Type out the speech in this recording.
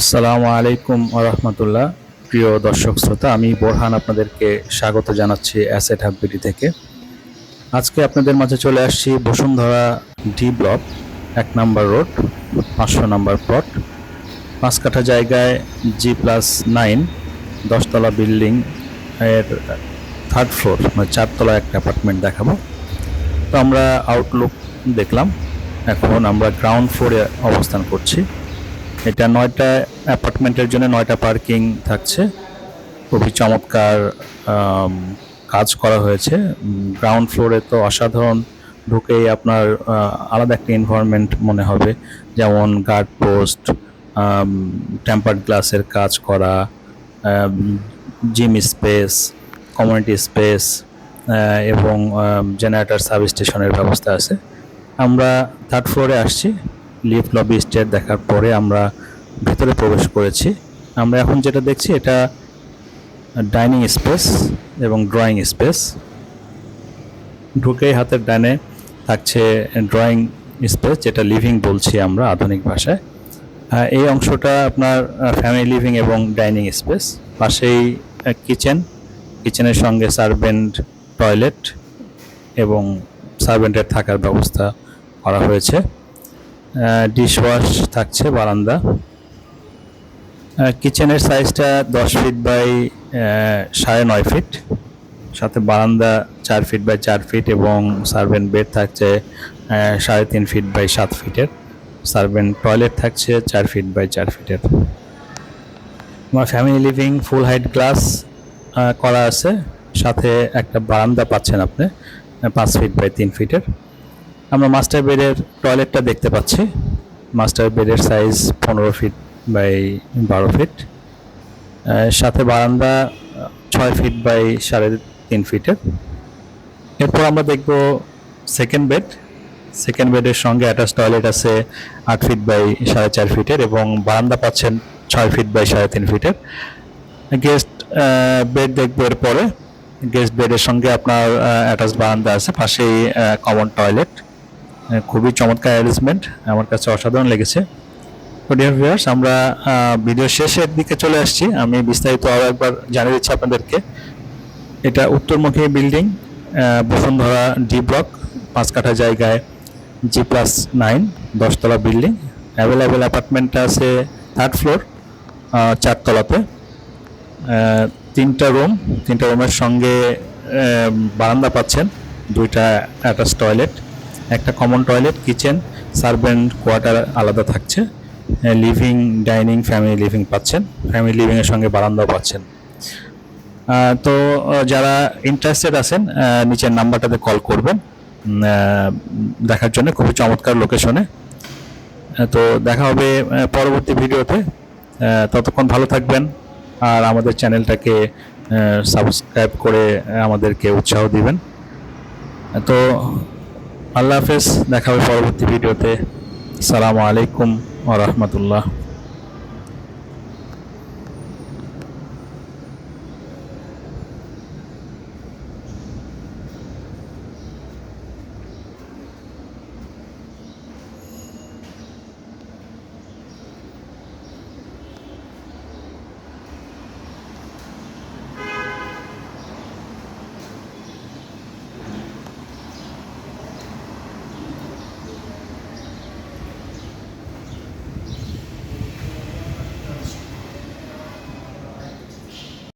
আসসালামু আলাইকুম রহমতুল্লাহ প্রিয় দর্শক শ্রোতা, আমি বোরহান আপনাদেরকে স্বাগত জানাচ্ছি অ্যাসেট হাববিটি থেকে। আজকে আপনাদের মাঝে চলে আসছি বসুন্ধরা ডি ব্লক, এক নাম্বার রোড, পাঁচশো নাম্বার প্লট। পাঁচ কাঠা জায়গায় জি প্লাস নাইন, দশতলা বিল্ডিং এর থার্ড ফ্লোর মানে চারতলা একটা অ্যাপার্টমেন্ট দেখাবো। তো আমরা আউটলুক দেখলাম। এখন আমরা গ্রাউন্ড ফ্লোরে অবস্থান করছি। এটা নয়টা অ্যাপার্টমেন্টের জন্য নয়টা পার্কিং থাকছে। খুবই চমৎকার কাজ করা হয়েছে। গ্রাউন্ড ফ্লোরে তো অসাধারণ ঢুকেই আপনার আলাদা একটা এনভায়রনমেন্ট মনে হবে। যেমন গার্ড পোস্ট টেম্পার্ড গ্লাসের কাজ করা জিম স্পেস কমিউনিটি স্পেস এবং জেনারেটর সাব স্টেশনের ব্যবস্থা আছে। আমরা থার্ড ফ্লোরে আসছি। লিফট লবি স্টেট দেখার পরে আমরা ভেতরে প্রবেশ করেছি। আমরা এখন যেটা দেখছি, এটা ডাইনিং স্পেস এবং ড্রয়িং স্পেস। ঢুকেই হাতের ডানে থাকছে ড্রয়িং স্পেস, যেটা লিভিং বলছি আমরা আধুনিক ভাষায়। এই অংশটা আপনার ফ্যামিলি লিভিং এবং ডাইনিং স্পেস। পাশেই কিচেন কিচেনের সঙ্গে সার্ভেন্ট টয়লেট এবং সার্ভেন্টের থাকার ব্যবস্থা করা হয়েছে। ডিশওয়াশ থাকছে, বারান্দা। কিচেনের সাইজটা দশ ফিট বাই সাড়ে নয় ফিট সাথে বারান্দা চার ফিট বাই চার ফিট এবং সার্ভেন্ট বেড থাকছে সাড়ে তিন ফিট বাই সাত ফিটের সার্ভেন্ট টয়লেট থাকছে, চার ফিট বাই চার ফিটের আমার family living full height glass করা আছে। সাথে একটা বারান্দা পাচ্ছেন আপনি পাঁচ ফিট বাই তিন ফিটের আমরা মাস্টার বেডের টয়লেটটা দেখতে পাচ্ছি। মাস্টার বেডের সাইজ পনেরো ফিট বাই বারো ফিট সাথে বারান্দা ছয় ফিট বাই সাড়ে তিন ফিটের এরপর আমরা দেখব সেকেন্ড বেড সেকেন্ড বেডের সঙ্গে অ্যাটাচ টয়লেট আছে আট ফিট বাই সাড়ে চার ফিটের এবং বারান্দা পাচ্ছেন ছয় ফিট বাই সাড়ে তিন ফিটের গেস্ট বেড দেখব এরপরে। গেস্ট বেডের সঙ্গে আপনার অ্যাটাচ বারান্দা আছে, পাশেই কমন টয়লেট খুবই চমৎকার অ্যারেঞ্জমেন্ট, আমার কাছে অসাধারণ লেগেছে। তো ডিয়ার ভিউয়ার্স আমরা ভিডিও শেষের দিকে চলে আসছি। আমি বিস্তারিত আরও একবার জানিয়ে দিচ্ছি আপনাদেরকে। এটা উত্তরমুখী বিল্ডিং বসুন্ধরা ডি ব্লক পাঁচ কাঠা জায়গায় জি প্লাস নাইন দশতলা বিল্ডিং অ্যাভেলেবেল অ্যাপার্টমেন্টটা আছে থার্ড ফ্লোর চারতলাতে। তিনটা রুম তিনটা রুমের সঙ্গে বারান্দা পাচ্ছেন। দুইটা অ্যাটাচ টয়লেট একটা common toilet kitchen servant quarter আলাদা থাকছে। লিভিং ডাইনিং ফ্যামিলি লিভিং পাচ্ছেন। ফ্যামিলি লিভিংয়ের সঙ্গে বারান্দাও পাচ্ছেন। তো যারা ইন্টারেস্টেড আছেন নিচের নাম্বারটাতে কল করবেন। দেখার জন্য খুবই চমৎকার লোকেশনে তো, দেখা হবে পরবর্তী ভিডিওতে। ততক্ষণ ভালো থাকবেন আর আমাদের চ্যানেলটাকে সাবস্ক্রাইব করে আমাদেরকে উৎসাহ দিবেন। তো আল্লাহ হাফেজ দেখা হবে পরবর্তী ভিডিওতে। সালামু আলাইকুম ও রাহমাতুল্লাহ।